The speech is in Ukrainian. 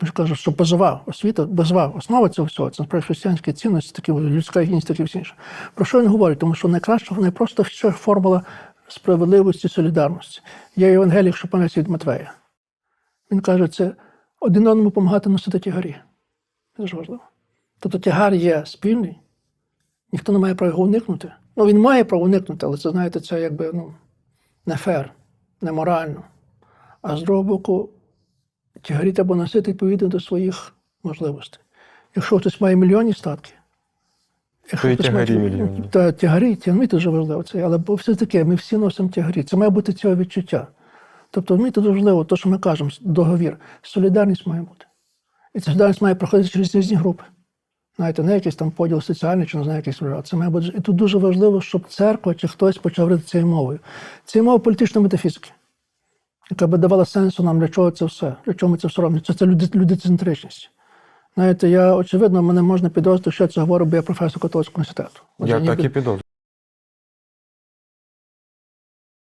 Тому що кажуть, що базова освіта, базова основа цього всього, це насправді християнські цінності, такі людська гідність, таке все інше. Про що він говорить? Тому що найкраще, найпросто ще формула справедливості, солідарності. Є Євангелій, якщо пам'ятаєте від Матвея. Він каже, це один одному допомагати носити тягарі. Це дуже важливо. Тобто тягар є спільний, ніхто не має права його уникнути. Ну, він має право уникнути, але це, знаєте, це якби ну, не фер, не морально. А з другого боку, тягарі треба носити відповідно до своїх можливостей. Якщо хтось має мільйонні статки, То і хтось тягарі має- мільйонні. Та тягарі, тягнути дуже важливо це. Але бо все таки, ми всі носимо тягарі. Це має бути цього відчуття. Тобто, розумієте, дуже важливо, те, що ми кажемо, договір. Солідарність має бути. І ця солідарність має проходити через різні групи. Знаєте, не якийсь там поділ соціальний чи не знаю, якийсь а Це має бути. І тут дуже важливо, щоб церква чи хтось почав говорити цією мовою. Це мова політичної метафізики, яка би давала сенсу нам, для чого це все, для чого ми це все робимо. Це, це люди, людицентричність. Знаєте, я очевидно, мене можна підозрювати, що я це говорю, бо я професор католицького університету. Я так і підозрюю.